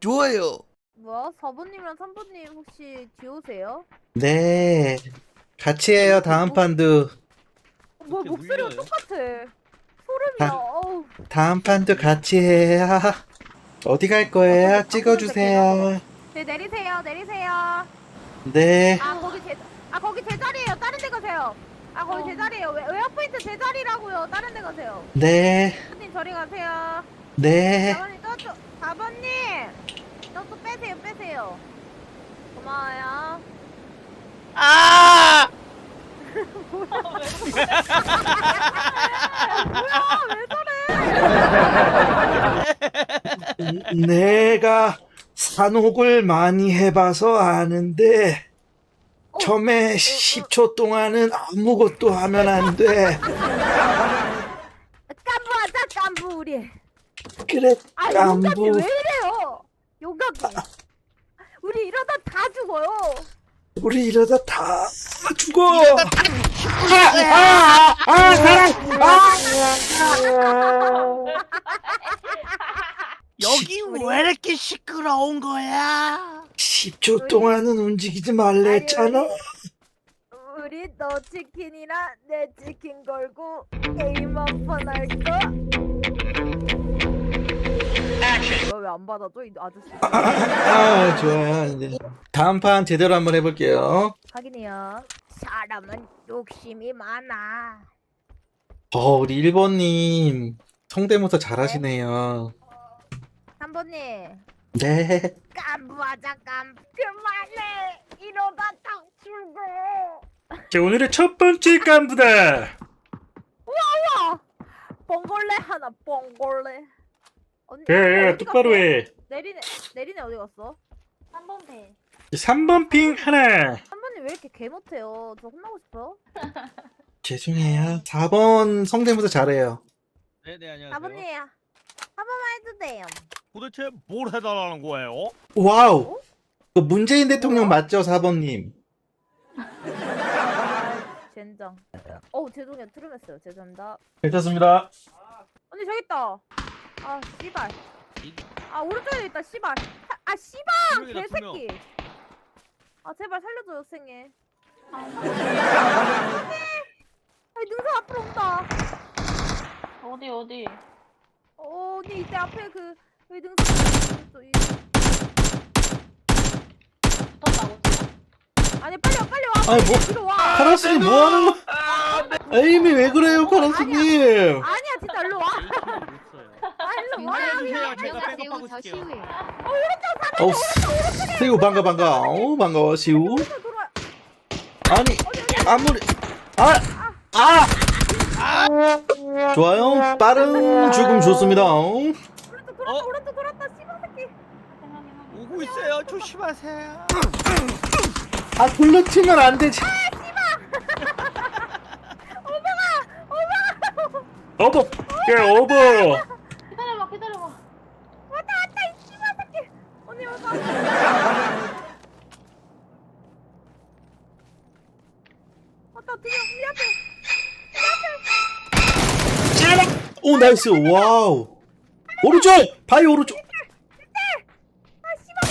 좋아요. 뭐야? 4번님이랑 3번님 혹시 듀오세요? 네. 같이 해요, 다음 판도. 어, 뭐야 이렇게 목소리가? 똑같아. 소름이야. 아. 어우. 다음 판도 같이 해요. 어디 갈 거예요? 찍어주세요. 네 내리세요. 내리세요. 네. 아 거기 제, 아 거기 제 자리예요. 다른 데 가세요. 아 거기 제 자리예요. 웨, 웨어포인트 제 자리라고요. 다른 데 가세요. 네. 님 저리 가세요. 네. 4번님 저쪽 4번님 저쪽 빼세요. 빼세요. 고마워요. 아! 뭐야 왜 저래? 내가 산옥을 많이 해봐서 아는데 처음에 10초 동안은 아무것도 하면 안 돼. 깐부하자 깐부 우리. 그래, 아 깐부. 왜 이래 요? 용감이. 우리 이러다 다 죽어요. 우리 이러다 다 죽어. 아, 아, 아, 사랑. 아. 여기 왜 이렇게 시끄러운 거야? 10초 동안은 움직이지 말랬잖아. 우리 너 치킨이랑 내 치킨 걸고 게임 한판 할까? 왜 안 받아줘 이 아저씨? 아, 좋아요. 이제 다음 판 제대로 한번 해볼게요. 확인해요. 사람은 욕심이 많아. 어, 우리 1번님 성대모사 잘하시네요. 3번님 네. 깐부하자 깐부 그만해 이러다 다 죽어. 자, 오늘의 첫 번째 깐부다. 봉골레 하나 봉골레. 언니 네, 어디 똑바로 갔어? 해. 내리네 내리네 어디 갔어? 3번 배. 3번 핑 하나. 3번님 왜 이렇게 개 못해요? 저 혼나고 싶어. 죄송해요. 4번 성대모사 잘해요. 네 네 안녕하세요. 4번님 한 번만 해도 돼요. 도대체 뭘 해달라는 거예요? 와우. 그 문재인 대통령 맞죠, 4번님? 젠장. 어 죄송해요 트름했어요 죄송합니다. 괜찮습니다. 언니 저기 있다. 아 씨발. 이- 아 오른쪽에 있다 씨발. 아, 아 씨발. 개새끼. 아 제발 살려줘요 생애. 아 능선 앞으로 온다. 어디 어디 어 언니 이때 앞에 그 여기 능선. 또 이- 붙었다고 지금? 아니 빨리 와 빨리 와. 아니, 뭐- 뒤로 와. 카라스님 뭐 하는 거? 에이미 왜 그래요, 카라스님? 와. 아 일로 와. 해주세요. 제가 백업하고 있을게요. 어우, 시우 반가 반가. 어우 반가워, 시우. 들어와. 아니, 아무리 아, 아. 좋아요. 빠른 죽음 좋습니다. 어? 오른쪽 돌았다 어? 오른쪽 돌았다 씨발 새끼. 오고 있어요. 조심하세요. 아, 돌려치면 안 되지. 어버, 예, 어버. 기다려봐 기다려봐 왔다 왔다 이 씨발 새끼. 언니 왔다. 왔다 두명 우리 앞에. 오, 나이스. 와우. 오른쪽, 바위 오른쪽. 아 씨발.